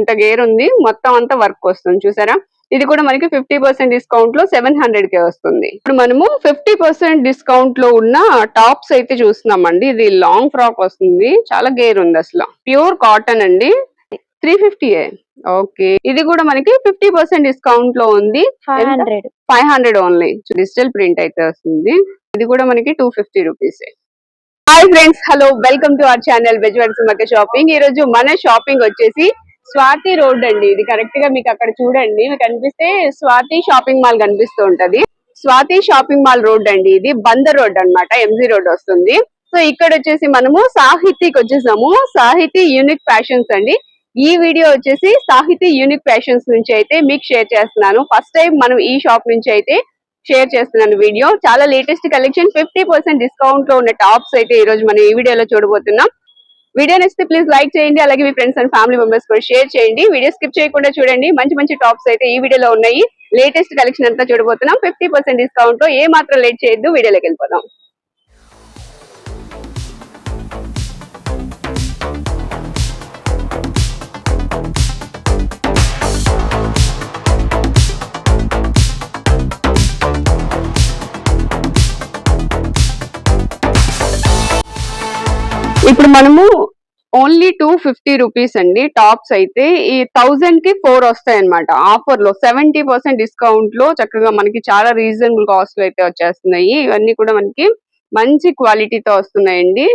ఇంత గేర్ ఉంది మొత్తం అంతా వర్క్ వస్తుంది. చూసారా? ఇది కూడా మనకి ఫిఫ్టీ పర్సెంట్ డిస్కౌంట్లో సెవెన్ హండ్రెడ్ కే వస్తుంది. ఇప్పుడు మనము ఫిఫ్టీ పర్సెంట్ డిస్కౌంట్లో ఉన్న టాప్స్ అయితే చూస్తున్నామండి. ఇది లాంగ్ ఫ్రాక్ వస్తుంది. చాలా గేర్ ఉంది అసలు. ప్యూర్ కాటన్ అండి. Three fifty okay. ఇది కూడా మనకి ఫిఫ్టీ పర్సెంట్ డిస్కౌంట్లో ఉంది. Five? Hundred only digital print అయితే వస్తుంది. ఇది కూడా మనకి two fifty rupees hi friends hello welcome to our channel Bezwad సుమక shopping ఈ రోజు మన షాపింగ్ వచ్చేసి స్వాతి రోడ్ అండి. ఇది కరెక్ట్గా మీకు అక్కడ చూడండి. మీకు కనిపిస్తే స్వాతి షాపింగ్ మాల్ కనిపిస్తూ ఉంటది. స్వాతి షాపింగ్ మాల్ రోడ్ అండి ఇది. బందర్ రోడ్ అన్నమాట. ఎంజీ రోడ్ వస్తుంది. సో ఇక్కడ వచ్చేసి మనము సాహితీకి వచ్చేసాము. సాహితీ యూనిక్ ఫ్యాషన్స్ అండి. ఈ వీడియో వచ్చేసి సాహితీ యూనిక్ ఫ్యాషన్స్ నుంచి అయితే మీకు షేర్ చేస్తున్నాను. ఫస్ట్ టైం మనం ఈ షాప్ నుంచి అయితే షేర్ చేస్తున్నాను వీడియో. చాలా లేటెస్ట్ కలెక్షన్. ఫిఫ్టీ పర్సెంట్ డిస్కౌంట్లో ఉన్న టాప్స్ అయితే ఈ రోజు మనం ఈ వీడియోలో చూడబోతున్నాం. వీడియో నచ్చితే ప్లీజ్ లైక్ చేయండి అలాగే మీ ఫ్రెండ్స్ అండ్ ఫ్యామిలీ మెంబర్స్ కూడా షేర్ చేయండి. వీడియో స్కిప్ చేయకుండా చూడండి. మంచి మంచి టాప్స్ అయితే ఈ వీడియోలో ఉన్నాయి. లేటెస్ట్ కలెక్షన్ అంతా చూడబోతున్నాం. ఫిఫ్టీ పర్సెంట్ డిస్కౌంట్లో ఏ మాత్రం లేట్ చేయొద్దు. వీడియోలోకి వెళ్ళిపోదాం. ఇప్పుడు మనము ఓన్లీ టూ ఫిఫ్టీ రూపీస్ అండి. టాప్స్ అయితే ఈ థౌజండ్కి ఫోర్ వస్తాయి అనమాట ఆఫర్లో సెవెంటీ పర్సెంట్ డిస్కౌంట్లో చక్కగా మనకి చాలా రీజనబుల్ కాస్ట్లో అయితే వచ్చేస్తున్నాయి. ఇవన్నీ కూడా మనకి మంచి క్వాలిటీతో వస్తున్నాయండి.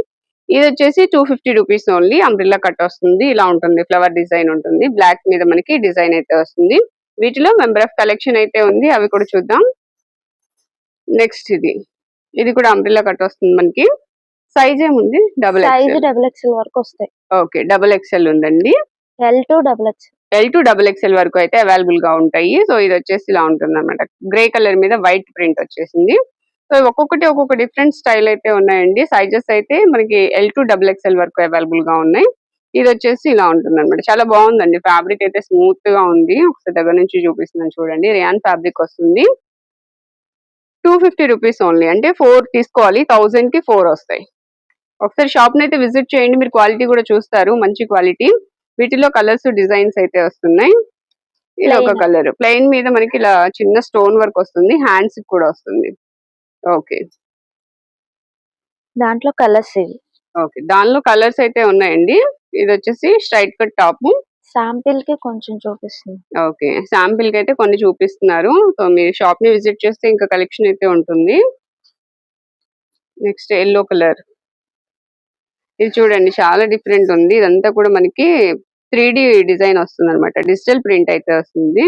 ఇది వచ్చేసి two fifty rupees only umbrella cut వస్తుంది. ఇలా ఉంటుంది. ఫ్లవర్ డిజైన్ ఉంటుంది. బ్లాక్ మీద మనకి డిజైన్ అయితే వస్తుంది. వీటిలో మెంబర్ ఆఫ్ కలెక్షన్ అయితే ఉంది. అవి కూడా చూద్దాం. నెక్స్ట్ ఇది. ఇది కూడా అంబ్రిల్లా కట్ వస్తుంది మనకి. సైజ్ ఏముంది? డబుల్ సైజ్ డబుల్ ఎక్స్ఎల్ వరకు వస్తాయి. ఓకే డబుల్ ఎక్స్ఎల్ ఉందండి. L to double X L to double XL వరకు అయితే అవైలబుల్గా ఉంటాయి. సో ఇది వచ్చేసి ఇలా ఉంటుంది అనమాట గ్రే కలర్ మీద వైట్ ప్రింట్ వచ్చేసింది. సో ఒక్కొక్కటి ఒక్కొక్క డిఫరెంట్ స్టైల్ అయితే ఉన్నాయండి. సైజెస్ అయితే మనకి ఎల్ టు డబుల్ ఎక్స్ఎల్ వరకు అవైలబుల్గా ఉన్నాయి. ఇది వచ్చేసి ఇలా ఉంటుంది అనమాట చాలా బాగుందండి. ఫ్యాబ్రిక్ అయితే స్మూత్గా ఉంది. ఒకసారి దగ్గర నుంచి చూపిస్తున్నాను చూడండి. రియాన్ ఫ్యాబ్రిక్ వస్తుంది. టూ ఫిఫ్టీ రూపీస్ ఓన్లీ అంటే ఫోర్ తీసుకోవాలి. థౌజండ్కి ఫోర్ వస్తాయి. ఒకసారి షాప్ అయితే విజిట్ చేయండి మీరు క్వాలిటీ కూడా చూస్తారు మంచి క్వాలిటీ. వీటిలో కలర్స్ డిజైన్స్ అయితే వస్తున్నాయి. ఇది ఒక. కలర్. ప్లెయిన్ మీద మనకి ఇలా చిన్న స్టోన్ వర్క్ వస్తుంది హ్యాండ్స్ కూడా వస్తుంది. ఓకే. దాంట్లో కలర్స్ ఇవి. ఓకే. దానిలో కలర్స్ అయితే ఉన్నాయండి. ఇది వచ్చేసి స్ట్రైట్ కట్ టాప్. శాంపిల్కి కొంచెం చూపిస్తుంది. ఓకే. శాంపిల్కి అయితే కొన్ని చూపిస్తున్నారు. సో మీరు షాప్ని విజిట్ చేస్తే ఇంకా కలెక్షన్ అయితే ఉంటుంది. Next yellow colour. ఇది చూడండి చాలా డిఫరెంట్ ఉంది. ఇదంతా కూడా మనకి త్రీ డిజైన్ వస్తుంది అనమాట డిజిటల్ ప్రింట్ అయితే వస్తుంది.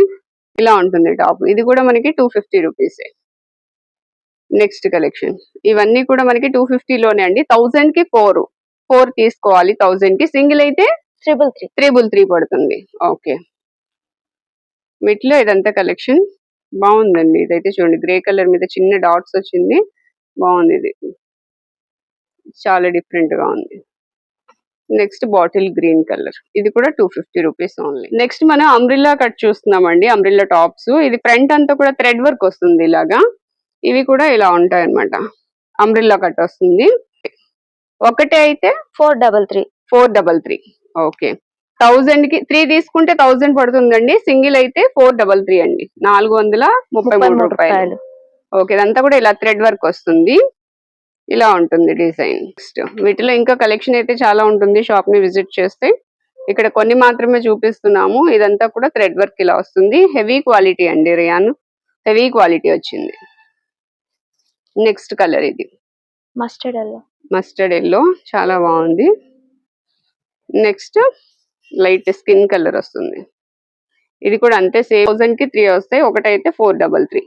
ఇలా ఉంటుంది టాప్. ఇది కూడా మనకి two fifty rupees. Next collection. ఇవన్నీ కూడా మనకి టూ లోనే అండి. థౌజండ్కి ఫోర్. ఫోర్ తీసుకోవాలి. థౌజండ్కి సింగిల్ అయితే ట్రిపుల్ త్రీ త్రిబుల్ త్రీ పడుతుంది. ఓకే. వీటిలో ఇదంతా కలెక్షన్. బాగుందండి. ఇదైతే చూడండి గ్రే కలర్ మీద చిన్న డాట్స్ వచ్చింది. బాగుంది ఇది. చాలా డిఫరెంట్గా ఉంది. నెక్స్ట్ బాటిల్ గ్రీన్ కలర్ ఇది కూడా two fifty rupees only next మనం అంబ్రిల్లా కట్ చూస్తున్నామండి అంబ్రిల్లా టాప్స్ ఇది ఫ్రంట్ అంతా కూడా థ్రెడ్ వర్క్ వస్తుంది ఇలాగా. ఇవి కూడా ఇలా ఉంటాయి అన్నమాట అంబ్రిల్లా కట్ వస్తుంది. ఒకటే అయితే? Four double three four double three okay థౌజండ్కి త్రీ తీసుకుంటే థౌజండ్ పడుతుందండి. సింగిల్ అయితే ఫోర్ డబల్ త్రీ అండి. నాలుగు వందల ముప్పై మూడు రూపాయలు. ఓకే ఇదంతా కూడా ఇలా థ్రెడ్ వర్క్ వస్తుంది. ఇలా ఉంటుంది డిజైన్. నెక్స్ట్ వీటిలో ఇంకా కలెక్షన్ అయితే చాలా ఉంటుంది. షాప్ని విజిట్ చేస్తే ఇక్కడ కొన్ని మాత్రమే చూపిస్తున్నాము. ఇదంతా కూడా థ్రెడ్ వర్క్ ఇలా వస్తుంది. హెవీ క్వాలిటీ అండి రియాన్ హెవీ క్వాలిటీ వచ్చింది. నెక్స్ట్ కలర్ ఇది. మస్టర్డ్ ఎల్లో మస్టర్డ్ ఎల్లో చాలా బాగుంది. నెక్స్ట్ లైట్ స్కిన్ కలర్ వస్తుంది. ఇది కూడా అంతే సేమ్ థౌసండ్కి త్రీ వస్తాయి. ఒకటైతే four double three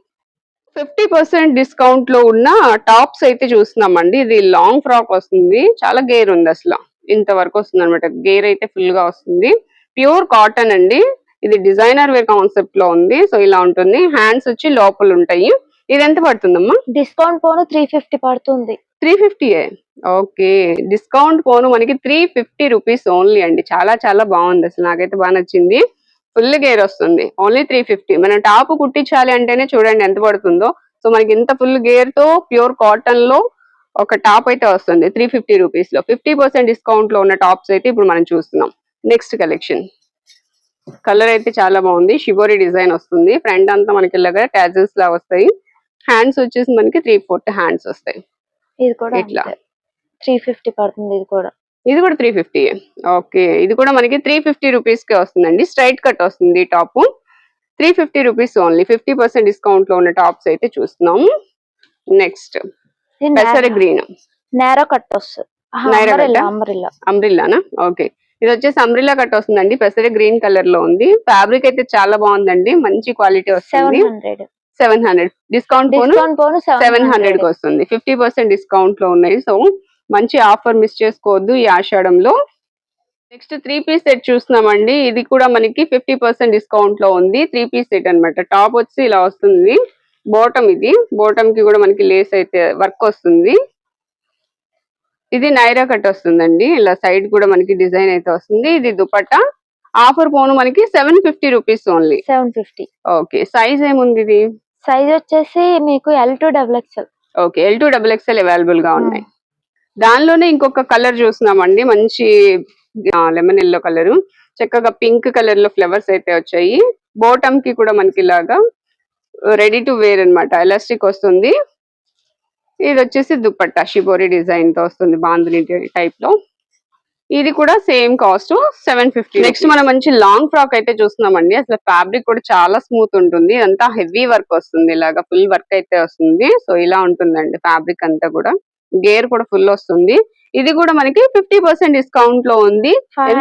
fifty percent డిస్కౌంట్లో ఉన్న టాప్స్ అయితే చూస్తున్నామండి. ఇది లాంగ్ ఫ్రాక్ వస్తుంది. చాలా గేర్ ఉంది అసలు. ఇంత వరకు వస్తుంది అనమాట గేర్ అయితే ఫుల్గా వస్తుంది. ప్యూర్ కాటన్ అండి. ఇది డిజైనర్ వేర్ కాన్సెప్ట్లో ఉంది. సో ఇలా ఉంటుంది. హ్యాండ్స్ వచ్చి లోపల ఉంటాయి. ఇది ఎంత పడుతుందమ్మా? డిస్కౌంట్ పోను త్రీ ఫిఫ్టీ పడుతుంది. Three fifty okay. డిస్కౌంట్ పోను మనకి త్రీ ఫిఫ్టీ రూపీస్ ఓన్లీ అండి. చాలా చాలా బాగుంది అసలు. నాకైతే బాగా నచ్చింది. ఫుల్ గేర్ వస్తుంది. ఓన్లీ త్రీ ఫిఫ్టీ మనం టాప్ కుట్టించాలి అంటేనే చూడండి ఎంత పడుతుందో. సో మనకి ఇంత ఫుల్ గేర్తో ప్యూర్ కాటన్లో ఒక టాప్ అయితే వస్తుంది. త్రీ ఫిఫ్టీ రూపీస్లో ఫిఫ్టీ పర్సెంట్ డిస్కౌంట్లో ఉన్న టాప్స్ అయితే ఇప్పుడు మనం చూస్తున్నాం. నెక్స్ట్ కలెక్షన్ కలర్ అయితే చాలా బాగుంది. షిబోరి డిజైన్ వస్తుంది. ఫ్రంట్ అంతా మనకి ఇలాగా ట్యాజల్స్ లా వస్తాయి. హ్యాండ్స్ వచ్చేసి మనకి త్రీ ఫోర్త్ హ్యాండ్స్ వస్తాయి. ఇది కూడా ఇట్లా. త్రీ ఫిఫ్టీ పడుతుంది ఇది కూడా. ఇది కూడా త్రీ ఫిఫ్టీ ఓకే ఇది కూడా మనకి త్రీ ఫిఫ్టీ రూపీస్కి వస్తుందండి. స్ట్రైట్ కట్ వస్తుంది top three fifty rupees only fifty percent డిస్కౌంట్లో ఉన్న టాప్స్ అయితే చూస్తున్నాము. నెక్స్ట్ పెసర గ్రీన్ నేరో కట్ వస్తుంది. అంబ్రిల్లానా ఓకే ఇది వచ్చేసి అంబ్రిల్లా కట్ వస్తుందండి. పెసర గ్రీన్ కలర్లో ఉంది. ఫ్యాబ్రిక్ అయితే చాలా బాగుందండి. మంచి క్వాలిటీ వస్తుంది. సెవెన్ హండ్రెడ్ డిస్కౌంట్ సెవెన్ హండ్రెడ్కి వస్తుంది. ఫిఫ్టీ పర్సెంట్ డిస్కౌంట్లో ఉన్నాయి. సో మంచి ఆఫర్ మిస్ చేసుకోవద్దు ఈ ఆషాఢంలో. నెక్స్ట్ త్రీ పీస్ సెట్ చూస్తున్నామండి. ఇది కూడా మనకి ఫిఫ్టీ పర్సెంట్ డిస్కౌంట్లో ఉంది. త్రీ పీస్ సెట్ అన్నమాట. టాప్ వచ్చి ఇలా వస్తుంది. బాటమ్ ఇది. బాటమ్కి కూడా మనకి లేస్ అయితే వర్క్ వస్తుంది. ఇది నైరా కట్ వస్తుందండి. ఇలా సైడ్ కూడా మనకి డిజైన్ అయితే వస్తుంది. ఇది దుపట్టా. ఆఫర్ పోను మనకి seven fifty rupees only. Seven fifty. Okay. Size ఏముంది ఇది? సైజ్ వచ్చేసి మీకు L to double XL. Okay. L to double XL అవైలబుల్గా ఉన్నాయి. దానిలోనే ఇంకొక కలర్ చూస్తున్నామండి. మంచి లెమన్ ఎల్లో కలర్. చక్కగా పింక్ కలర్లో ఫ్లవర్స్ అయితే వచ్చాయి. బోటమ్కి కూడా మనకి ఇలాగా రెడీ టు వేర్ అన్నమాట. ఎలాస్టిక్ వస్తుంది. ఇది వచ్చేసి దుప్పట్టా షిబోరి డిజైన్తో వస్తుంది బాంధుని టైప్లో. ఇది కూడా same cost seven fifty next మనం మంచి లాంగ్ ఫ్రాక్ అయితే చూస్తున్నామండి. అసలు ఫ్యాబ్రిక్ కూడా చాలా స్మూత్ ఉంటుంది. అంతా హెవీ వర్క్ వస్తుంది. ఇలాగా ఫుల్ వర్క్ అయితే వస్తుంది. సో ఇలా ఉంటుందండి ఫ్యాబ్రిక్ అంతా కూడా. గేర్ కూడా ఫుల్ వస్తుంది. ఇది కూడా మనకి ఫిఫ్టీ పర్సెంట్ డిస్కౌంట్లో ఉంది. ఫైవ్?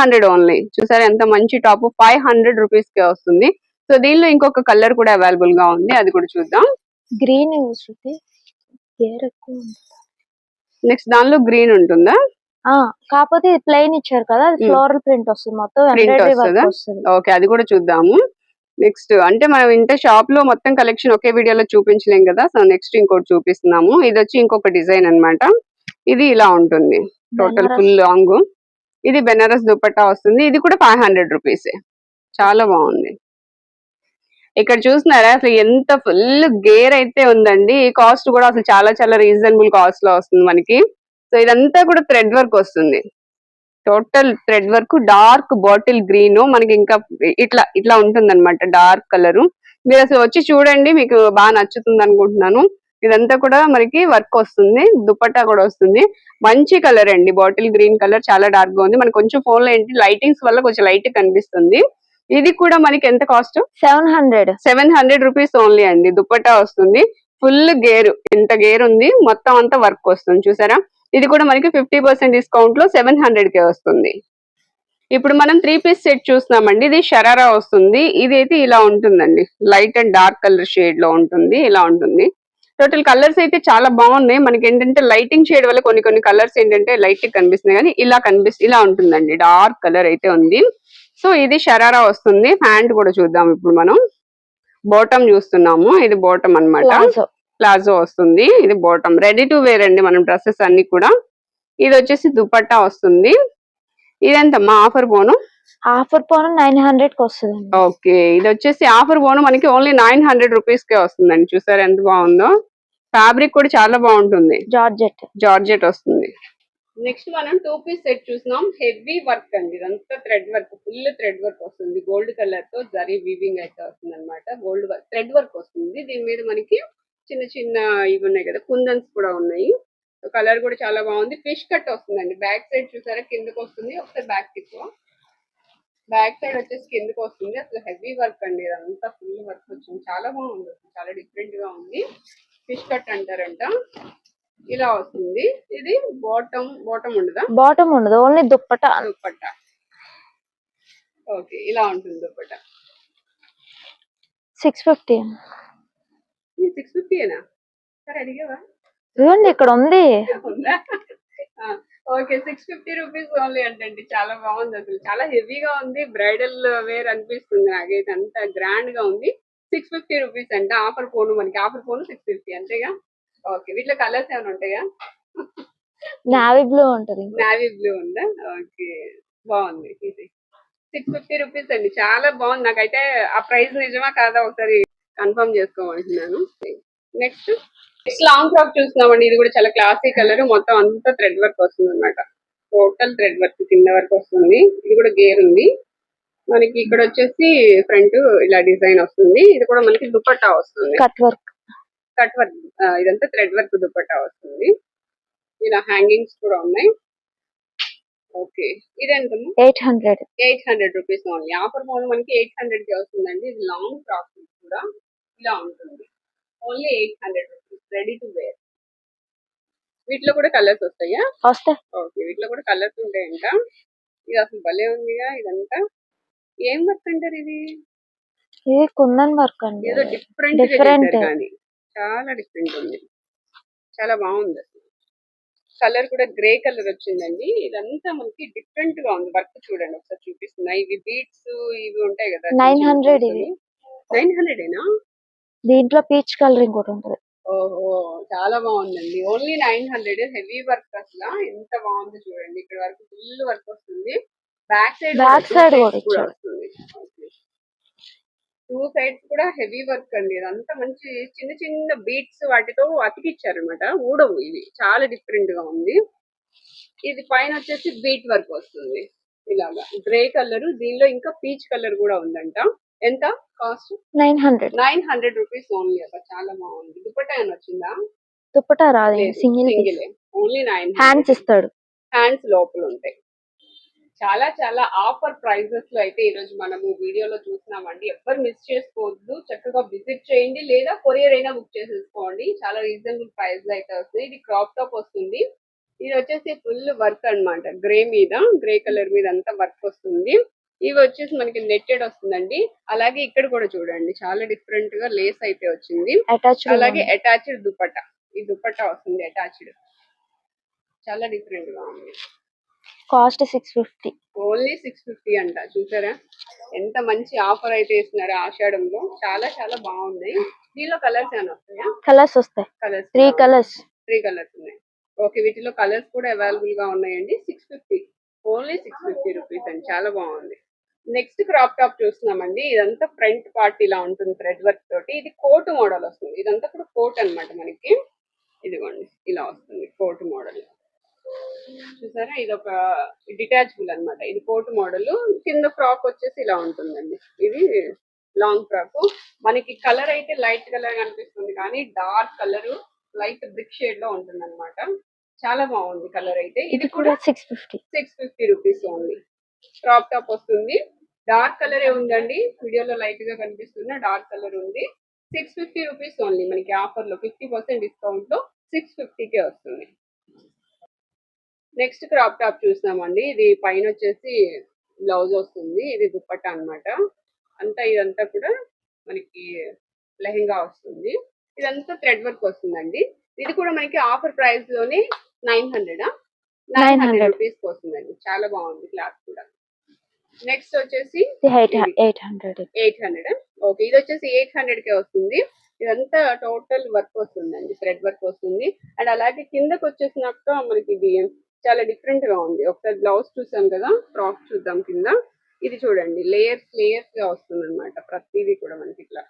హండ్రెడ్. ఓన్లీ చూసారు ఎంత మంచి టాప్? ఫైవ్ హండ్రెడ్ రూపీస్కి వస్తుంది. సో దీనిలో ఇంకొక కలర్ కూడా అవైలబుల్గా ఉంది. అది కూడా చూద్దాం. గ్రీన్. నెక్స్ట్ దానిలో గ్రీన్ ఉంటుందా? కాకపోతే ప్లెయిన్ ఇచ్చారు కదా. ఫ్లోరల్ ప్రింట్ వస్తుంది మొత్తం వస్తుంది? ఓకే అది కూడా చూద్దాము. నెక్స్ట్ అంటే మనం ఇంత షాప్లో మొత్తం కలెక్షన్ ఒకే వీడియోలో చూపించలేం కదా? సో నెక్స్ట్ ఇంకోటి చూపిస్తున్నాము. ఇది వచ్చి ఇంకొక డిజైన్ అన్నమాట. ఇది ఇలా ఉంటుంది. టోటల్. ఫుల్ లాంగ్ ఇది బెనారస్ దుపట్టా వస్తుంది. ఇది కూడా ఫైవ్ హండ్రెడ్ రూపీస్ చాలా బాగుంది. ఇక్కడ చూస్తున్నారా? అసలు ఎంత ఫుల్ గేర్ అయితే ఉందండి. ఈ కాస్ట్ కూడా అసలు చాలా చాలా రీజనబుల్ కాస్ట్లో వస్తుంది మనకి. సో ఇదంతా కూడా థ్రెడ్ వర్క్ వస్తుంది. Total thread work dark bottle green మనకి ఇంకా ఇట్లా ఇట్లా ఉంటుంది అనమాట డార్క్ కలర్. మీరు అసలు వచ్చి చూడండి మీకు బాగా నచ్చుతుంది అనుకుంటున్నాను. ఇదంతా కూడా మనకి వర్క్ వస్తుంది దుపట్టా కూడా వస్తుంది. మంచి కలర్ అండి బాటిల్ గ్రీన్ కలర్ చాలా డార్క్గా ఉంది. మనకి కొంచెం ఫోన్లో ఏంటి లైటింగ్స్ వల్ల కొంచెం లైట్ కనిపిస్తుంది. ఇది కూడా మనకి ఎంత cost? Seven hundred. Seven hundred rupees only అండి దుపట్టా వస్తుంది. ఫుల్ గేర్ ఇంత గేర్ ఉంది మొత్తం అంతా వర్క్ వస్తుంది చూసారా? ఇది కూడా మనకి ఫిఫ్టీ పర్సెంట్ డిస్కౌంట్లో సెవెన్ హండ్రెడ్ కే వస్తుంది. ఇప్పుడు మనం త్రీ పీస్ సెట్ చూస్తున్నామండి. ఇది షరారా వస్తుంది. ఇది అయితే ఇలా ఉంటుందండి. లైట్ అండ్ డార్క్ కలర్ షేడ్లో ఉంటుంది. ఇలా ఉంటుంది. టోటల్ కలర్స్ అయితే చాలా బాగున్నాయి. మనకి ఏంటంటే లైటింగ్ షేడ్ వల్ల కొన్ని కొన్ని కలర్స్ ఏంటంటే లైట్ కనిపిస్తున్నాయి కానీ ఇలా కనిపిస్తుంది ఇలా ఉంటుందండి. డార్క్ కలర్ అయితే ఉంది. సో ఇది షరారా వస్తుంది. ప్యాంట్ కూడా చూద్దాం ఇప్పుడు మనం. బాటమ్ చూస్తున్నాము. ఇది బాటమ్ అన్నమాట. ప్లాజో వస్తుంది ఇది బాటమ్ రెడీ టు వేర్ అండి మనం డ్రెస్సెస్ అన్ని కూడా. ఇది వచ్చేసి దుపట్టా వస్తుంది. ఇదెంతమ్మా ఆఫర్ పోను ఆఫర్ పోను నైన్ హండ్రెడ్కి వస్తుంది ఓకే ఇది వచ్చేసి ఆఫర్ పోను మనకి ఓన్లీ నైన్ హండ్రెడ్ రూపీస్ కే వస్తుందండి. చూసారా ఎంత బాగుందో? ఫ్యాబ్రిక్ కూడా చాలా బాగుంటుంది. జార్జెట్. జార్జెట్ వస్తుంది. నెక్స్ట్ మనం టూ పీస్ సెట్ చూసినాం. హెవీ వర్క్ అండి. ఇదంతా thread work full thread work వస్తుంది. గోల్డ్ కలర్తో జరీ వీవింగ్ అయితే వస్తుంది అనమాట గోల్డ్ వర్క్ థ్రెడ్ వర్క్ వస్తుంది. దీని మీద మనకి చిన్న చిన్న ఇవి ఉన్నాయి కదా కుందన్స్ కూడా ఉన్నాయి. కలర్ కూడా చాలా బాగుంది. ఫిష్ కట్ వస్తుందండి. బ్యాక్ సైడ్ చూసారా? కిందకి వస్తుంది. ఒకసారి బ్యాక్ తిప్పు బ్యాక్ సైడ్ వచ్చేసి కిందకి వస్తుంది. అసలు హెవీ వర్క్ అండి. ఇదంతా ఫుల్ వర్క్ వచ్చింది. చాలా బాగుంది. చాలా డిఫరెంట్గా ఉంది. ఫిష్ కట్ అంటారంట. ఇలా వస్తుంది. ఇది బాటమ్ బాటమ్ ఉండదా? బాటమ్ ఉండదు. ఓన్లీ దుప్పట. దుప్పట్టా ఓకే. ఇలా ఉంటుంది దుప్పట్టా సిక్స్ ఫిఫ్టీ. సిక్స్ ఫిఫ్టీనా సరే అడిగావా? ఇక్కడ ఉంది. ఉందా? Okay six fifty rupees only అంటండి. చాలా బాగుంది అసలు. చాలా హెవీగా ఉంది. బ్రైడల్ వేర్ అనిపిస్తుంది నాకైతే. అంత గ్రాండ్గా ఉంది. సిక్స్ ఫిఫ్టీ రూపీస్ అంటే. ఆఫర్ ఫోన్ మనకి. ఆఫర్ ఫోన్ సిక్స్ ఫిఫ్టీ అంతేగా? ఓకే వీటిలో కలర్స్ ఏమైనా ఉంటాయా? నావీ బ్లూ ఉంటుంది. నావీ బ్లూ ఉందా? ఓకే బాగుంది. సిక్స్ ఫిఫ్టీ రూపీస్ అండి. చాలా బాగుంది. నాకైతే ఆ ప్రైస్ నిజమా కాదా ఒకసారి కన్ఫర్మ్ చేసుకోమంటున్నాను. నెక్స్ట్ నెక్స్ట్ లాంగ్ ఫ్రాక్ చూస్తున్నామండి. ఇది కూడా చాలా క్లాసీ కలర్ మొత్తం అంతా థ్రెడ్ వర్క్ వస్తుంది అనమాట టోటల్ థ్రెడ్ వర్క్ కింద వరకు వస్తుంది. ఇది కూడా గేర్ ఉంది. మనకి ఇక్కడ వచ్చేసి ఫ్రంట్ ఇలా డిజైన్ వస్తుంది. ఇది కూడా మనకి దుపట్టా వస్తుంది. కట్ వర్క్ కట్ వర్క్ ఇదంతా థ్రెడ్ వర్క్ దుపట్టా వస్తుంది. ఇలా హ్యాంగింగ్స్ కూడా ఉన్నాయి. ఓకే ఇదెంత eight hundred eight hundred rupees only offer mode మనకి ఎయిట్ హండ్రెడ్కి వస్తుందండి. ఇది లాంగ్ ఫ్రాక్ కూడా. ఇలా ఉంటుంది. Only eight hundred rupees ready to wear వీటిలో కూడా కలర్స్ వస్తాయా? వస్తాయి. ఓకే వీటిలో కూడా కలర్స్ ఉంటాయంట ఇది అసలు భలే ఉందిగా ఇదంతా. ఏం వర్క్ అంటారు ఇది? ఇది కుందన్ వర్క్ అండి. ఏదో డిఫరెంట్ Different. కానీ. చాలా డిఫరెంట్ ఉంది. చాలా బాగుంది కలర్ కూడా గ్రే కలర్ వచ్చిందండి. ఇదంతా మనకి డిఫరెంట్గా ఉంది. వర్క్ చూడండి. ఒకసారి చూపిస్తున్నా. ఇవి బీట్స్ ఇవి ఉంటాయి కదా. 900 ఇవి. నైన్ హండ్రెడ్ ఏనా? దీంట్లో పీచ్ కలరింగ్ కూడా ఉంటుంది. ఓహో చాలా బాగుందండి. Only nine hundred heavy work అసలు? ఎంత బాగుంది చూడండి. ఇక్కడ వరకు ఫుల్ వర్క్ వస్తుంది. బ్యాక్ సైడ్ Back side కూడా. వస్తుంది. టూ సైడ్స్ కూడా హెవీ వర్క్ అండి. ఇదంతా మంచి చిన్న చిన్న బీట్స్ వాటితో అతికిచ్చారు అనమాట ఊడవు ఇవి. చాలా డిఫరెంట్గా ఉంది. ఇది పైన వచ్చేసి బీట్ వర్క్ వస్తుంది. ఇలాగా. గ్రే కలర్ దీనిలో ఇంకా పీచ్ కలర్ కూడా ఉందంట. ఎంత cost? Nine hundred. Nine hundred rupees only అబ్బా చాలా బాగుంది. దుపట్టా ఏమైనా వచ్చిందా? దుప్పటా రాదు single single only nine hands ఇస్తాడు. హ్యాండ్స్ లోపల ఉంటాయి. చాలా చాలా ఆఫర్ ప్రైజెస్లో అయితే ఈ రోజు మనము వీడియోలో చూస్తున్నామండి. ఎవ్వరు మిస్ చేసుకోవద్దు. చక్కగా విజిట్ చేయండి. లేదా కొరియర్ అయినా బుక్ చేసేసుకోండి. చాలా రీజనబుల్ ప్రైస్లో అయితే వస్తుంది. ఇది క్రాప్ టాప్ వస్తుంది. ఇది వచ్చేసి ఫుల్ వర్క్ అన్నమాట. గ్రే మీద గ్రే కలర్ మీద అంతా వర్క్ వస్తుంది. ఇవి వచ్చేసి మనకి నెట్టెడ్ వస్తుందండి. అలాగే ఇక్కడ కూడా చూడండి చాలా డిఫరెంట్గా లేస్ అయితే వచ్చింది. అలాగే అటాచ్డ్ దుపట్టా. ఈ దుపట్టా వస్తుంది అటాచ్డ్ చాలా డిఫరెంట్గా ఉంది. Cost six fifty only six fifty అంట చూసారా? ఎంత మంచి ఆఫర్ అయితే ఇస్తున్నారు ఆషాఢంలో. చాలా చాలా బాగున్నాయి. దీనిలో కలర్స్ ఏమైనా వస్తాయా? కలర్స్ వస్తాయి. Colours three colours three colours ఉన్నాయి. ఓకే వీటిలో కలర్స్ కూడా అవైలబుల్గా ఉన్నాయండి. Six fifty only six fifty rupees అండి. చాలా బాగుంది. నెక్స్ట్ క్రాప్ టాప్ చూస్తున్నామండి. ఇదంతా ఫ్రంట్ పార్ట్ ఇలా ఉంటుంది థ్రెడ్ వర్క్ తోటి. ఇది కోట్ మోడల్ వస్తుంది. ఇదంతా కూడా కోట్ అన్నమాట మనకి. ఇదిగోండి ఇలా వస్తుంది కోట్ మోడల్. చూసారా? ఇది ఒక డిటాచబుల్ అన్నమాట. ఇది కోట్ మోడల్. కింద ఫ్రాక్ వచ్చేసి ఇలా ఉంటుందండి. ఇది లాంగ్ ఫ్రాక్. మనకి కలర్ అయితే లైట్ కలర్ కనిపిస్తుంది కానీ డార్క్ కలర్ లైట్ బ్రిక్ షేడ్లో ఉంటుంది అనమాట చాలా బాగుంది కలర్ అయితే. ఇది కూడా six fifty six fifty rupees only crop top వస్తుంది. డార్క్ కలర్ ఏ ఉందండి. వీడియోలో లైట్గా కనిపిస్తున్న డార్క్ కలర్ ఉంది. సిక్స్ ఫిఫ్టీ రూపీస్ ఓన్లీ మనకి ఆఫర్లో ఫిఫ్టీ పర్సెంట్ డిస్కౌంట్లో సిక్స్ ఫిఫ్టీకే వస్తుంది. నెక్స్ట్ క్రాప్ టాప్ చూస్తామండి ఇది పైన వచ్చేసి బ్లౌజ్ వస్తుంది. ఇది దుప్పట్టా అన్నమాట. అంతా ఇదంతా కూడా మనకి లెహెంగా వస్తుంది. ఇదంతా థ్రెడ్ వర్క్ వస్తుందండి. ఇది కూడా మనకి offer ప్రైస్లోనే nine hundred nine hundred. 900. Rupees వస్తుందండి. చాలా బాగుంది క్లాత్ కూడా. నెక్స్ట్ వచ్చేసి eight eight hundred. Eight hundred. Okay ఇది వచ్చేసి ఎయిట్ హండ్రెడ్ కే వస్తుంది. ఇదంతా టోటల్ వర్క్ వస్తుందండి థ్రెడ్ వర్క్ వస్తుంది. అండ్ అలాగే కిందకి వచ్చేసినాక మనకి ఇది చాలా డిఫరెంట్గా ఉంది. ఒకసారి బ్లౌజ్ చూసాం కదా ఫ్రాక్ చూద్దాం కింద. ఇది చూడండి లేయర్స్ లేయర్స్గా వస్తుంది అనమాట ప్రతిదీ కూడా మనకి ఇట్లా.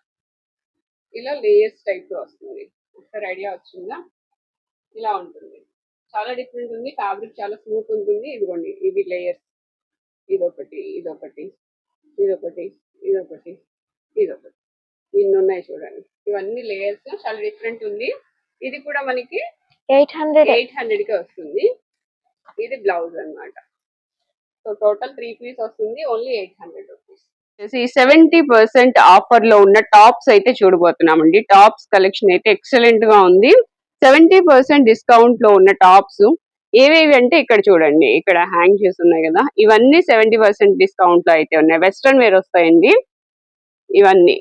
ఇలా లేయర్స్ టైప్లో వస్తుంది. ఒకసారి ఐడియా వచ్చిందా? ఇలా ఉంటుంది. చాలా డిఫరెంట్ ఉంది ఫ్యాబ్రిక్ చాలా స్మూత్ ఉంటుంది. ఇదిగోండి ఇవి లేయర్స్. ఇదొకటి ఇదొకటి ఇదొకటి ఇదొకటి ఇదొకటి. ఇన్ని ఉన్నాయి చూడండి. ఇవన్నీ లేయర్స్ చాలా డిఫరెంట్ ఉంది. ఇది కూడా మనకి ఎయిట్ హండ్రెడ్ ఎయిట్ హండ్రెడ్కి వస్తుంది. ఇది బ్లౌజ్ అన్నమాట. సో టోటల్ త్రీ పీస్ వస్తుంది. Only eight hundred rupees seventy percent ఆఫర్లో ఉన్న టాప్స్ అయితే చూడబోతున్నామండి. టాప్స్ కలెక్షన్ అయితే ఎక్సలెంట్గా ఉంది. సెవెంటీ పర్సెంట్ డిస్కౌంట్లో ఉన్న టాప్స్ ఏవేవి అంటే ఇక్కడ చూడండి ఇక్కడ హ్యాంగ్ చేసి ఉన్నాయి కదా ఇవన్నీ సెవెంటీ పర్సెంట్ డిస్కౌంట్లో అయితే ఉన్నాయి. వెస్ట్రన్ వేర్ వస్తాయండి ఇవన్నీ.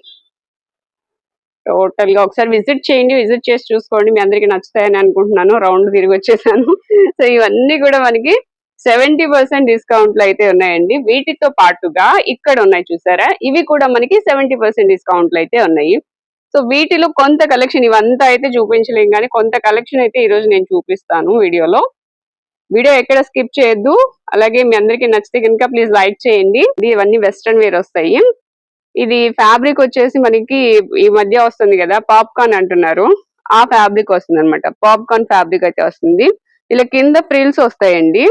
టోటల్గా ఒకసారి విజిట్ చేయండి విజిట్ చేసి చూసుకోండి. మీ అందరికి నచ్చుతాయని అనుకుంటున్నాను. రౌండ్ తిరిగి వచ్చేసాను. సో ఇవన్నీ కూడా మనకి సెవెంటీ పర్సెంట్ డిస్కౌంట్లు అయితే ఉన్నాయండి. వీటితో పాటుగా ఇక్కడ ఉన్నాయి చూసారా? ఇవి కూడా మనకి సెవెంటీ పర్సెంట్ డిస్కౌంట్లు అయితే ఉన్నాయి. సో వీటిలో కొంత కలెక్షన్ ఇవంతా అయితే చూపించలేం కానీ కొంత కలెక్షన్ అయితే ఈ రోజు నేను చూపిస్తాను వీడియోలో. వీడియో ఎక్కడ స్కిప్ చేయొద్దు. అలాగే మీ అందరికి నచ్చితే కనుక ప్లీజ్ లైక్ చేయండి. ఇది ఇవన్నీ వెస్ట్రన్ వేర్ వస్తాయి. ఇది ఫ్యాబ్రిక్ వచ్చేసి మనకి ఈ మధ్య వస్తుంది కదా పాప్కార్న్ అంటున్నారు. ఆ ఫ్యాబ్రిక్ వస్తుంది అనమాట పాప్కార్న్ ఫ్యాబ్రిక్ అయితే వస్తుంది. ఇలా కింద ప్రిల్స్ వస్తాయండి.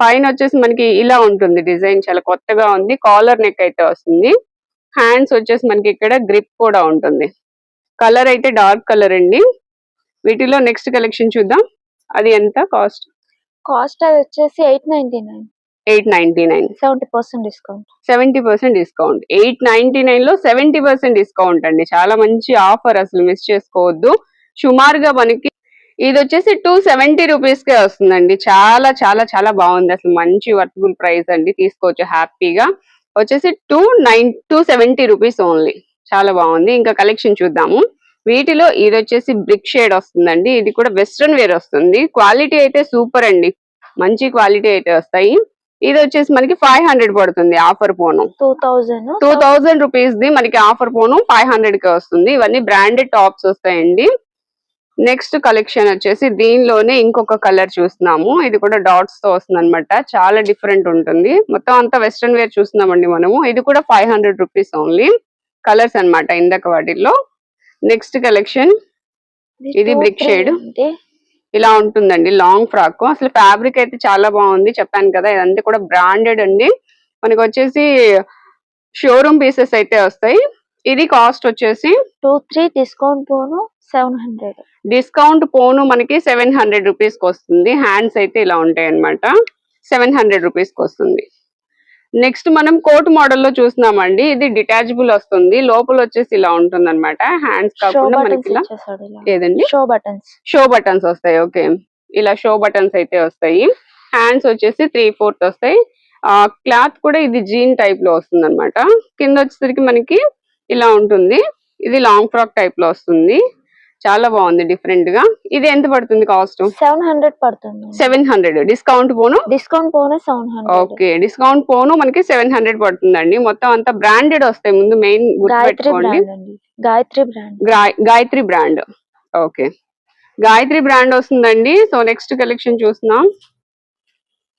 పైన వచ్చేసి మనకి ఇలా ఉంటుంది డిజైన్ చాలా కొత్తగా ఉంది. కాలర్ నెక్ అయితే వస్తుంది. హ్యాండ్స్ వచ్చేసి మనకి ఇక్కడ గ్రిప్ కూడా ఉంటుంది. కలర్ అయితే డార్క్ కలర్ అండి. వీటిలో నెక్స్ట్ కలెక్షన్ చూద్దాం. అది ఎంత కాస్ట్? కాస్ట్ అది వచ్చేసి eight ninety nine. Eight ninety nine. Seventy percent discount. Seventy percent discount. Eight ninety నైన్లో సెవెంటీ పర్సెంట్ డిస్కౌంట్ అండి. చాలా మంచి ఆఫర్ అసలు మిస్ చేసుకోవద్దు. సుమారుగా మనకి ఇది వచ్చేసి టూ సెవెంటీ రూపీస్ కే వస్తుందండి. చాలా చాలా చాలా బాగుంది. అసలు మంచి వర్తబుల్ ప్రైస్ అండి. తీసుకోవచ్చు హ్యాపీగా. వచ్చేసి two nine two seventy rupees only. చాలా బాగుంది. ఇంకా కలెక్షన్ చూద్దాము. వీటిలో ఇది వచ్చేసి బ్రిక్ షేడ్ వస్తుందండి. ఇది కూడా వెస్ట్రన్ వేర్ వస్తుంది. క్వాలిటీ అయితే సూపర్ అండి. మంచి క్వాలిటీ అయితే వస్తాయి. ఇది వచ్చేసి మనకి ఫైవ్ హండ్రెడ్ పడుతుంది offer phone two thousand two thousand rupees the మనకి ఆఫర్ పోను ఫైవ్ హండ్రెడ్కి వస్తుంది. ఇవన్నీ బ్రాండెడ్ టాప్స్ వస్తాయండి. నెక్స్ట్ కలెక్షన్ వచ్చేసి దీనిలోనే ఇంకొక కలర్ చూస్తున్నాము. ఇది కూడా డాట్స్తో వస్తుంది అనమాట చాలా డిఫరెంట్ ఉంటుంది. మొత్తం అంతా వెస్ట్రన్ వేర్ చూస్తున్నామండి మనము. ఇది కూడా five hundred rupees only colours అన్నమాట ఇందాక వాటిల్లో. నెక్స్ట్ కలెక్షన్ ఇది shade. అంటే ఇలా ఉంటుందండి లాంగ్ ఫ్రాక్ అసలు ఫ్యాబ్రిక్ అయితే చాలా బాగుంది చెప్పాను కదా ఇదంతా కూడా బ్రాండెడ్ అండి. మనకి వచ్చేసి షోరూమ్ పీసెస్ అయితే వస్తాయి. ఇది కాస్ట్ వచ్చేసి టూ త్రీ డిస్కౌంట్ పోను సెవెన్ హండ్రెడ్ డిస్కౌంట్ పోను మనకి సెవెన్ హండ్రెడ్ రూపీస్కి వస్తుంది. హ్యాండ్స్ అయితే ఇలా ఉంటాయి అన్నమాట సెవెన్ హండ్రెడ్ రూపీస్కి వస్తుంది. నెక్స్ట్ మనం కోట్ మోడల్లో చూస్తున్నామండి. ఇది డిటాచబుల్ వస్తుంది. లోపల వచ్చేసి ఇలా ఉంటుంది అనమాట హ్యాండ్స్ కాకుండా మనకి ఇలా ఏదండి? షో బటన్స్ షో బటన్స్ వస్తాయి. ఓకే. ఇలా షో బటన్స్ అయితే వస్తాయి. హ్యాండ్స్ వచ్చేసి త్రీ ఫోర్త్ వస్తాయి. ఆ క్లాత్ కూడా ఇది జీన్ టైప్లో వస్తుంది అనమాట కింద వచ్చేసరికి మనకి ఇలా ఉంటుంది. ఇది లాంగ్ ఫ్రాక్ టైప్లో వస్తుంది. చాలా బాగుంది డిఫరెంట్గా. ఇది ఎంత పడుతుంది కాస్ట్ సెవెన్ హండ్రెడ్ పడుతుంది. సెవెన్ హండ్రెడ్ డిస్కౌంట్ పోను? డిస్కౌంట్ పోను సెవెన్ హండ్రెడ్ ఓకే డిస్కౌంట్ పోను మనకి సెవెన్ హండ్రెడ్ పడుతుందండి. మొత్తం అంతా బ్రాండెడ్ వస్తాయి ముందు మెయిన్ గాయత్రి గుర్తుపెట్టుకోండి. Gayatri brand Gayatri brand okay Gayatri brand వస్తుందండి. సో నెక్స్ట్ కలెక్షన్ చూస్తున్నాం.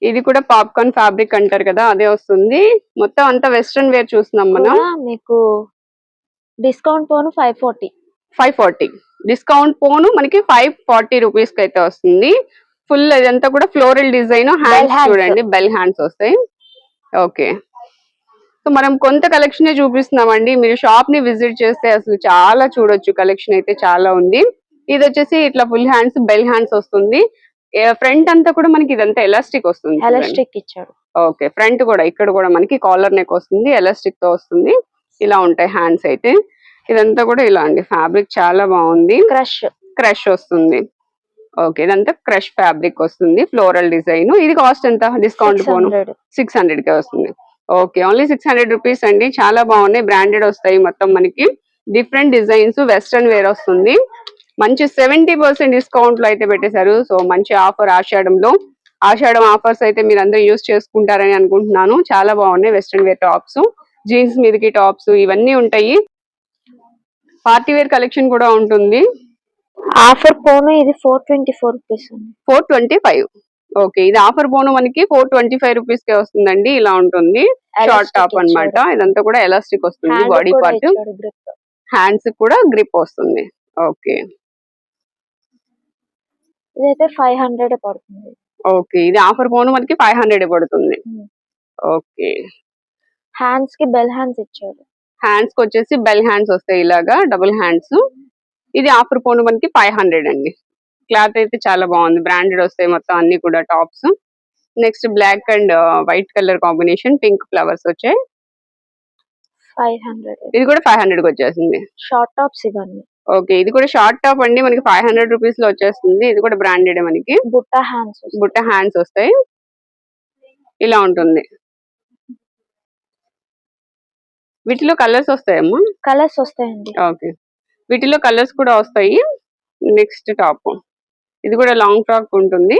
ఇది కూడా పాప్కార్న్ ఫ్యాబ్రిక్ అంటారు కదా అదే వస్తుంది. మొత్తం అంతా వెస్ట్రన్ వేర్ చూస్తున్నాం మనం. మీకు డిస్కౌంట్ పోను five forty five forty discount పోను మనకి ఫైవ్ ఫార్టీ రూపీస్కి అయితే వస్తుంది. ఫుల్ ఇదంతా కూడా ఫ్లోరల్ డిజైన్ హ్యాండ్స్. చూడండి బెల్ హ్యాండ్స్ వస్తాయి. ఓకే. సో మనం కొంత కలెక్షన్ చూపిస్తున్నామండి. మీరు షాప్ని విజిట్ చేస్తే అసలు చాలా చూడొచ్చు. కలెక్షన్ అయితే చాలా ఉంది. ఇది వచ్చేసి ఇట్లా ఫుల్ హ్యాండ్స్ బెల్ హ్యాండ్స్ వస్తుంది. ఫ్రంట్ అంతా కూడా మనకి ఇదంతా ఎలాస్టిక్ వస్తుంది. ఎలాస్టిక్ ఇచ్చాడు ఓకే ఫ్రంట్ కూడా ఇక్కడ కూడా మనకి కాలర్ నెక్ వస్తుంది ఎలాస్టిక్తో వస్తుంది. ఇలా ఉంటాయి హ్యాండ్స్ అయితే. ఇదంతా కూడా ఇలా అండి ఫ్యాబ్రిక్ చాలా బాగుంది. క్రష్ క్రష్ వస్తుంది. ఓకే ఇదంతా క్రష్ ఫ్యాబ్రిక్ వస్తుంది. ఫ్లోరల్ డిజైన్ ఇది కాస్ట్ ఎంత? డిస్కౌంట్ పోను. సిక్స్ హండ్రెడ్ కే వస్తుంది. Okay only six hundred rupees అండి. చాలా బాగున్నాయి. బ్రాండెడ్ వస్తాయి మొత్తం మనకి. డిఫరెంట్ డిజైన్స్ వెస్ట్రన్ వేర్ వస్తుంది. మంచి సెవెంటీ పర్సెంట్ డిస్కౌంట్లో అయితే పెట్టేశారు. సో మంచి ఆఫర్ ఆషాఢంలో. ఆషాఢం ఆఫర్స్ అయితే మీరు అందరూ యూస్ చేసుకుంటారని అనుకుంటున్నాను. చాలా బాగున్నాయి వెస్ట్రన్ వేర్ టాప్స్ జీన్స్ మీదకి టాప్స్ ఇవన్నీ ఉంటాయి. పార్టీ వేర్ కలెక్షన్ కూడా ఉంటుంది. ఆఫర్ పోను ఇది four twenty four rupees four twenty five. Okay ఇది ఆఫర్ బోను మనకి ఫోర్ ట్వంటీ ఫైవ్ రూపీస్ కే వస్తుందండి ఇలా ఉంటుంది. షార్ట్ టాప్ అన్నమాట. ఇదంతా కూడా ఎలాస్టిక్ వస్తుంది బాడీ పార్ట్ హ్యాండ్స్ కూడా గ్రిప్ వస్తుంది. ఓకే. ఇదైతే ఫైవ్ హండ్రెడ్ పడుతుంది. ఓకే ఇది ఆఫర్ బోను మనకి ఫైవ్ హండ్రెడ్ పడుతుంది. Hmm. ఓకే. హ్యాండ్స్కి బెల్ హ్యాండ్స్ ఇచ్చాడు హ్యాండ్స్కి వచ్చేసి బెల్ హ్యాండ్స్ వస్తాయి ఇలాగా డబుల్ హ్యాండ్స్ ఇది ఆఫర్ పోను మనకి ఫైవ్ హండ్రెడ్ అండి. క్లాత్ అయితే చాలా బాగుంది. బ్రాండెడ్ వస్తాయి మొత్తం అన్ని కూడా tops next black and white colour combination pink flowers వచ్చాయి. ఫైవ్ హండ్రెడ్ ఇది కూడా ఫైవ్ హండ్రెడ్కి వచ్చేసింది షార్ట్ టాప్స్ ఇవన్నీ. ఓకే ఇది కూడా షార్ట్ టాప్ అండి. మనకి ఫైవ్ హండ్రెడ్ రూపీస్లో వచ్చేస్తుంది. ఇది కూడా బ్రాండెడ్ మనకి. బుట్ట హ్యాండ్స్ బుట్ట హ్యాండ్స్ వస్తాయి. ఇలా ఉంటుంది. వీటిలో కలర్స్ వస్తాయమ్మా? కలర్స్ వస్తాయండి. ఓకే వీటిలో కలర్స్ కూడా వస్తాయి. నెక్స్ట్ టాప్ ఇది కూడా లాంగ్ ఫ్రాక్ ఉంటుంది.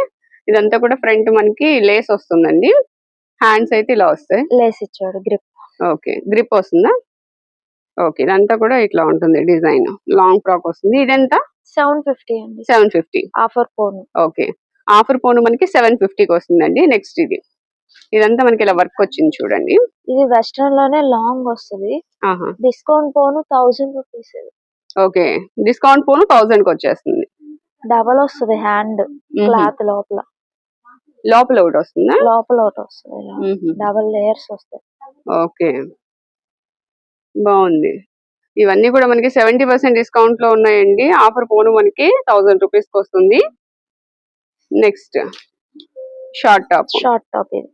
ఇదంతా కూడా ఫ్రంట్ మనకి లేస్ వస్తుందండి. హ్యాండ్స్ అయితే ఇలా వస్తాయి. లేస్ ఇచ్చాడు గ్రిప్ ఓకే గ్రిప్ వస్తుందా? ఓకే ఇదంతా కూడా ఇట్లా ఉంటుంది డిజైన్. లాంగ్ ఫ్రాక్ వస్తుంది. ఇదెంత? సెవెన్ ఫిఫ్టీ అండి. సెవెన్ ఫిఫ్టీ ఆఫర్ పోను ఓకే ఆఫర్ పోను మనకి సెవెన్ ఫిఫ్టీకి వస్తుందండి. నెక్స్ట్ ఇది. ఇదంతా మనకి ఇలా వర్క్ వచ్చింది చూడండి. ఇది వెస్ట్రన్లోనే లాంగ్ వస్తుంది. ఆహా. డిస్కౌంట్ పోను థౌజండ్ రూపీస్ ఓకే. డిస్కౌంట్ పోను థౌసండ్కి వచ్చేస్తుంది. డబల్ వస్తుంది హ్యాండ్. క్లాత్ లోపల. లోపల ఒకటి వస్తుందా? లోపల ఒకటి వస్తుంది. డబల్ లేయర్స్ వస్తాయి. ఓకే. బాగుంది. ఇవన్నీ కూడా మనకి సెవెంటీ పర్సెంట్ డిస్కౌంట్లో ఉన్నాయండి. ఆఫర్ పోను మనకి థౌసండ్ రూపీస్కి వస్తుంది. Next short top short top ఇది.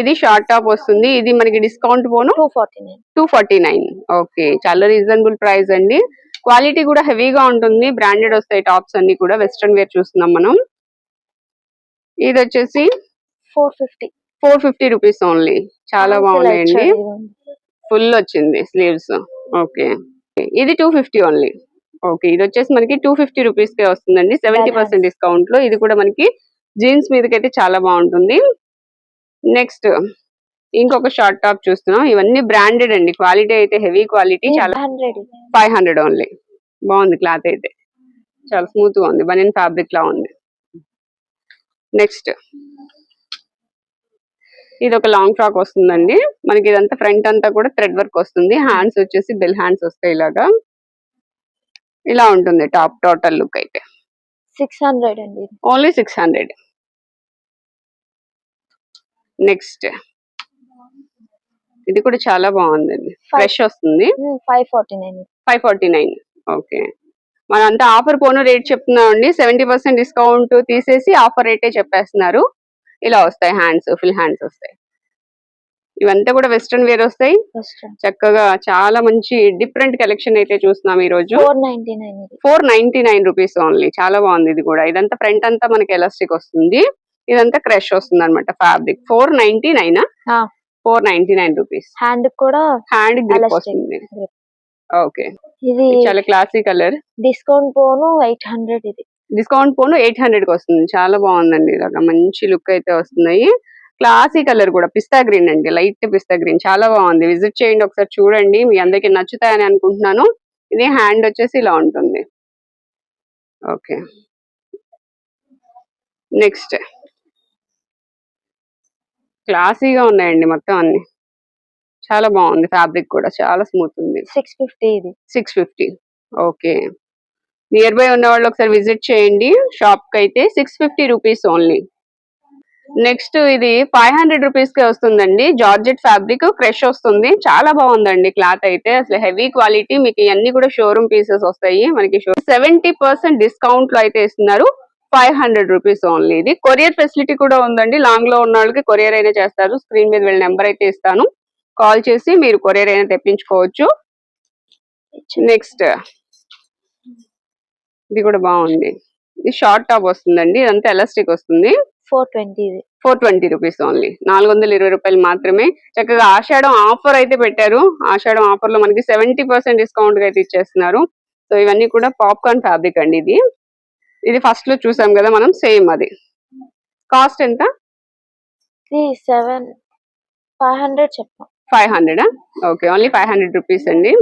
ఇది షార్ట్ టాప్ వస్తుంది. ఇది మనకి డిస్కౌంట్ పోను? Two forty nine. ఓకే. చాలా రీజనబుల్ ప్రైస్ అండి. క్వాలిటీ కూడా హెవీగా ఉంటుంది. బ్రాండెడ్ వస్తాయి టాప్స్ అన్ని కూడా. వెస్ట్రన్ వేర్ చూస్తున్నాం మనం. ఇది వచ్చేసి four fifty. Four fifty rupees only. చాలా బాగున్నాయండి. ఫుల్ వచ్చింది స్లీవ్స్. ఓకే. ఇది టూ ఫిఫ్టీ ఓన్లీ. ఓకే. ఇది వచ్చేసి మనకి టూ ఫిఫ్టీ రూపీస్ కే వస్తుందండి సెవెంటీ పర్సెంట్ డిస్కౌంట్లో ఇది కూడా మనకి జీన్స్ మీదకైతే చాలా బాగుంటుంది. నెక్స్ట్ ఇంకొక షార్ట్ టాప్ చూస్తున్నాం. ఇవన్నీ బ్రాండెడ్ అండి. క్వాలిటీ అయితే హెవీ క్వాలిటీ. చాలా హండ్రెడ్. Five hundred only. బాగుంది క్లాత్ అయితే. చాలా స్మూత్గా ఉంది. బనియన్ ఫ్యాబ్రిక్ లా ఉంది. నెక్స్ట్ ఇది ఒక లాంగ్ ఫ్రాక్ వస్తుందండి. మనకి ఇదంతా ఫ్రంట్ అంతా కూడా థ్రెడ్ వర్క్ వస్తుంది. హ్యాండ్స్ వచ్చేసి బెల్ హ్యాండ్స్ వస్తాయి ఇలాగా. ఇలా ఉంటుంది టాప్ టోటల్ లుక్ అయితే. సిక్స్ హండ్రెడ్ అండి. Only six hundred. నెక్స్ట్. ఇది కూడా చాలా బాగుందండి. ఫ్రెష్ వస్తుంది. Five forty nine five forty nine okay. మనంతా ఆఫర్ పోను రేట్ చెప్తున్నామండి. సెవెంటీ పర్సెంట్ డిస్కౌంట్ తీసేసి ఆఫర్ రేటే చెప్పేస్తున్నారు. ఇలా వస్తాయి హ్యాండ్స్ ఫుల్ హ్యాండ్స్ వస్తాయి. ఇవంతా కూడా వెస్ట్రన్ వేర్ వస్తాయి. చక్కగా చాలా మంచి డిఫరెంట్ కలెక్షన్ అయితే చూస్తున్నాం ఈ రోజు four ninety nine rupees only చాలా బాగుంది ఇది కూడా. ఇదంతా ఫ్రంట్ అంతా మనకి ఎలాస్టిక్ వస్తుంది. ఇదంతా క్రష్ వస్తుంది అనమాట fabric four ninety nine. Four ninety nine rupees hand కూడా హ్యాండ్ గ్రిప్ వస్తుంది. ఓకే ఇది చాలా క్లాసీ కలర్ డిస్కౌంట్ పోను ఎయిట్ హండ్రెడ్ ఇది. డిస్కౌంట్ పోను ఎయిట్ హండ్రెడ్కి వస్తుంది. చాలా బాగుందండి. ఇలాగా మంచి లుక్ అయితే వస్తున్నాయి. క్లాసీ కలర్ కూడా. పిస్తా గ్రీన్ అండి. లైట్ పిస్తా గ్రీన్ చాలా బాగుంది. విజిట్ చేయండి ఒకసారి చూడండి. మీ అందరికి నచ్చుతాయని అనుకుంటున్నాను. ఇది హ్యాండ్ వచ్చేసి ఇలా ఉంటుంది. ఓకే నెక్స్ట్ క్లాసీగా ఉన్నాయండి మొత్తం అన్ని. చాలా బాగుంది ఫ్యాబ్రిక్ కూడా చాలా స్మూత్ ఉంది. సిక్స్ ఫిఫ్టీ ఇది. Six fifty. Okay. Near by ఉన్న వాళ్ళు ఒకసారి విజిట్ చేయండి. షాప్కి అయితే six fifty rupees only. Next ఇది ఫైవ్ హండ్రెడ్ రూపీస్కి వస్తుందండి. జార్జెట్ ఫ్యాబ్రిక్ ఫ్రెష్ వస్తుంది. చాలా బాగుందండి క్లాత్ అయితే. అసలు హెవీ క్వాలిటీ. మీకు ఇవన్నీ కూడా షోరూమ్ పీసెస్ వస్తాయి. మనకి సెవెంటీ పర్సెంట్ డిస్కౌంట్లో అయితే ఇస్తున్నారు. ఫైవ్ హండ్రెడ్ రూపీస్ ఓన్లీ ఇది కొరియర్ ఫెసిలిటీ కూడా ఉందండి. లాంగ్లో ఉన్న వాళ్ళకి కొరియర్ అయినా చేస్తారు. స్క్రీన్ మీద వీళ్ళ నెంబర్ అయితే ఇస్తాను. కాల్ చేసి మీరు కొరియర్ అయినా తెప్పించుకోవచ్చు. నెక్స్ట్. ఇది కూడా బాగుంది. ఇది షార్ట్ టాప్ వస్తుందండి. ఇదంతా ఎలాస్టిక్ వస్తుంది. Four twenty four twenty rupees only నాలుగు వందల ఇరవై రూపాయలు మాత్రమే. చక్కగా ఆషాఢం ఆఫర్ అయితే పెట్టారు. ఆషాఢం ఆఫర్లో మనకి సెవెంటీ పర్సెంట్ డిస్కౌంట్ అయితే ఇచ్చేస్తున్నారు. సో ఇవన్నీ కూడా పాప్కార్న్ ఫ్యాబ్రిక్ అండి ఇది. ఇది ఫస్ట్లో చూసాం కదా మనం సేమ్ అది. కాస్ట్ ఎంత? సెవెన్ ఫైవ్ హండ్రెడ్ చెప్పాం. Five hundred okay only five hundred rupees అండి.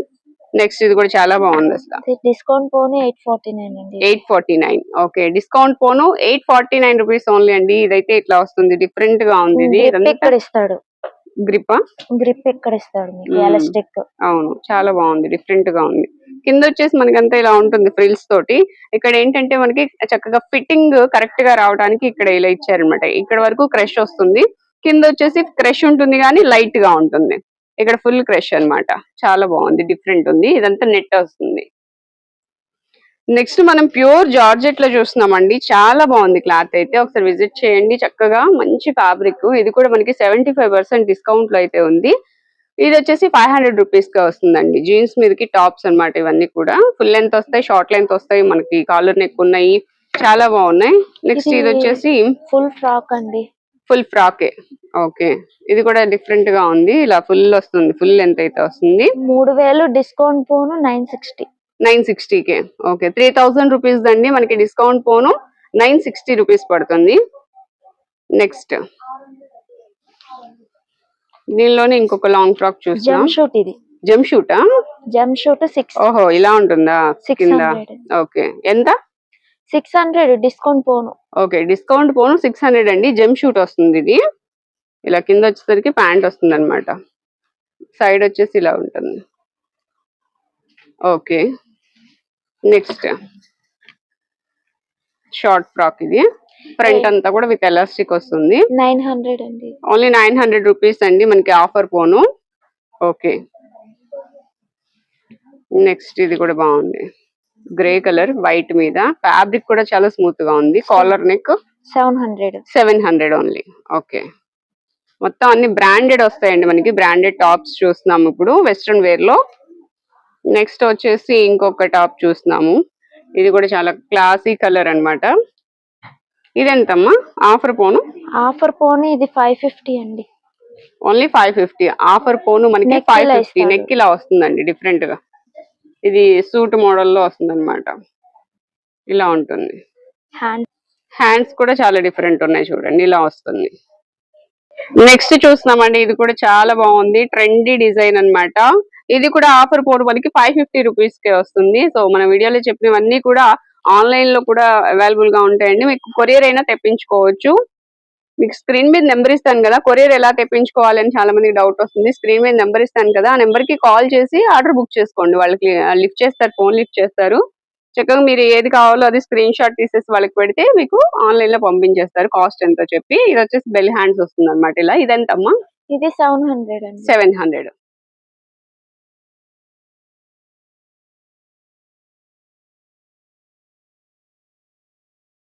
నెక్స్ట్ ఇది కూడా చాలా బాగుంది అసలు. డిస్కౌంట్ పోను ఎయిట్ ఫార్టీ నైన్ అండి. Eight forty nine. Okay discount పోను. Eight forty nine rupees only అండి. ఇదైతే ఇట్లా వస్తుంది డిఫరెంట్గా ఉంది ఇది. ఎక్కడ ఇస్తాడు? గ్రిప్ గ్రిప్ ఎక్కడ ఇస్తాడు మీకు. ఎలాస్టిక్. అవును చాలా బాగుంది డిఫరెంట్గా ఉంది. కింద వచ్చేసి మనకంతా ఇలా ఉంటుంది ఫ్రిల్స్ తోటి. ఇక్కడ ఏంటంటే మనకి చక్కగా ఫిట్టింగ్ కరెక్ట్గా రావడానికి ఇక్కడ ఇలా ఇచ్చారనమాట ఇక్కడ వరకు క్రష్ వస్తుంది. కింద వచ్చేసి క్రష్ ఉంటుంది కానీ లైట్గా ఉంటుంది. ఇక్కడ ఫుల్ క్రష్ అన్నమాట. చాలా బాగుంది డిఫరెంట్ ఉంది. ఇదంతా నెట్ వస్తుంది. నెక్స్ట్ మనం ప్యూర్ జార్జెట్లో చూస్తున్నామండి. చాలా బాగుంది క్లాత్ అయితే. ఒకసారి విజిట్ చేయండి చక్కగా. మంచి ఫ్యాబ్రిక్. ఇది కూడా మనకి సెవెంటీ ఫైవ్ పర్సెంట్ డిస్కౌంట్లో అయితే ఉంది. ఇది వచ్చేసి ఫైవ్ హండ్రెడ్ రూపీస్గా వస్తుందండి. జీన్స్ మీదకి టాప్స్ అన్నమాట ఇవన్నీ కూడా. ఫుల్ లెంత్ వస్తాయి షార్ట్ లెంత్ వస్తాయి. మనకి కాలర్ నెక్ ఉన్నాయి. చాలా బాగున్నాయి. నెక్స్ట్ ఇది వచ్చేసి ఫుల్ ఫ్రాక్ అండి. ఫుల్ ఫ్రాకే. ఓకే. ఇది కూడా డిఫరెంట్గా ఉంది. ఇలా ఫుల్ వస్తుంది. ఫుల్ లెంత్ అయితే వస్తుంది. మూడు వేలు డిస్కౌంట్ పోను నైన్ సిక్స్టీ. నైన్ సిక్స్టీకే. ఓకే త్రీ థౌసండ్ రూపీస్ దండి మనకి డిస్కౌంట్ పోను. నైన్ సిక్స్టీ రూపీస్ పడుతుంది. నెక్స్ట్. దీనిలోనే ఇంకొక లాంగ్ ఫ్రాక్ జమ్ షూట్ ఇది. జమ్ షూటా? జమ్ షూట్ సిక్స్. ఓహో ఇలా ఉంటుందా? సిక్స్ కింద. ఓకే ఎంత? సిక్స్ హండ్రెడ్ డిస్కౌంట్ పోను. ఓకే డిస్కౌంట్ పోను. సిక్స్ హండ్రెడ్ అండి. జెమ్ షూట్ వస్తుంది ఇది. ఇలా కింద వచ్చేసరికి ప్యాంట్ వస్తుంది అనమాట సైడ్ వచ్చేసి ఇలా ఉంటుంది. ఓకే. నెక్స్ట్. షార్ట్ ఫ్రాక్ ఇది. ఫ్రంట్ అంతా కూడా విత్ ఎలాస్టిక్ వస్తుంది. నైన్ హండ్రెడ్ అండి. ఓన్లీ నైన్ హండ్రెడ్ రూపీస్ అండి మనకి ఆఫర్ పోను ఓకే. నెక్స్ట్ ఇది కూడా బాగుంది. గ్రే కలర్ వైట్ మీద. ఫ్యాబ్రిక్ కూడా చాలా స్మూత్గా ఉంది. Collar neck seven hundred. Seven hundred only. Okay. మొత్తం అన్ని బ్రాండెడ్ వస్తాయండి మనకి. బ్రాండెడ్ టాప్స్ చూస్తున్నాము ఇప్పుడు. వెస్ట్రన్ వేర్లో నెక్స్ట్ వచ్చేసి ఇంకొక టాప్ చూస్తున్నాము. ఇది కూడా చాలా క్లాసీ కలర్ అన్నమాట. ఇది ఎంతమ్మా ఆఫర్ పోను ఆఫర్ పోనీ ఇది ఫైవ్ ఫిఫ్టీ అండి. Only five fifty. ఆఫర్ పోను మనకి ఫైవ్ ఫిఫ్టీ. నెక్ ఇలా వస్తుందండి డిఫరెంట్గా. ఇది సూట్ మోడల్లో వస్తుంది అనమాట ఇలా ఉంటుంది. హ్యాండ్ హ్యాండ్స్ కూడా చాలా డిఫరెంట్ ఉన్నాయి చూడండి ఇలా వస్తుంది. నెక్స్ట్ చూస్తున్నామండి ఇది కూడా చాలా బాగుంది. ట్రెండీ డిజైన్ అన్నమాట. ఇది కూడా ఆఫర్ పోను మనకి ఫైవ్ ఫిఫ్టీ రూపీస్ కే వస్తుంది. సో మన వీడియోలో చెప్పినవన్నీ కూడా ఆన్లైన్లో కూడా అవైలబుల్గా ఉంటాయండి. మీకు కొరియర్ అయినా తెప్పించుకోవచ్చు. మీకు స్క్రీన్ మీద నెంబర్ ఇస్తాను కదా కొరియర్ ఎలా తెప్పించుకోవాలని చాలా మందికి డౌట్ వస్తుంది. స్క్రీన్ మీద నెంబర్ ఇస్తాను కదా ఆ నెంబర్కి కాల్ చేసి ఆర్డర్ బుక్ చేసుకోండి. వాళ్ళకి లిఫ్ట్ చేస్తారు ఫోన్ లిఫ్ట్ చేస్తారు. చక్కగా మీరు ఏది కావాలో అది స్క్రీన్ షాట్ తీసేసి వాళ్ళకి పెడితే మీకు ఆన్లైన్లో పంపించేస్తారు కాస్ట్ ఎంతో చెప్పి. ఇది వచ్చేసి బెల్ హ్యాండ్స్ వస్తుంది అనమాట ఇలా. ఇదెంతమ్మా? ఇది సెవెన్ హండ్రెడ్ సెవెన్ హండ్రెడ్.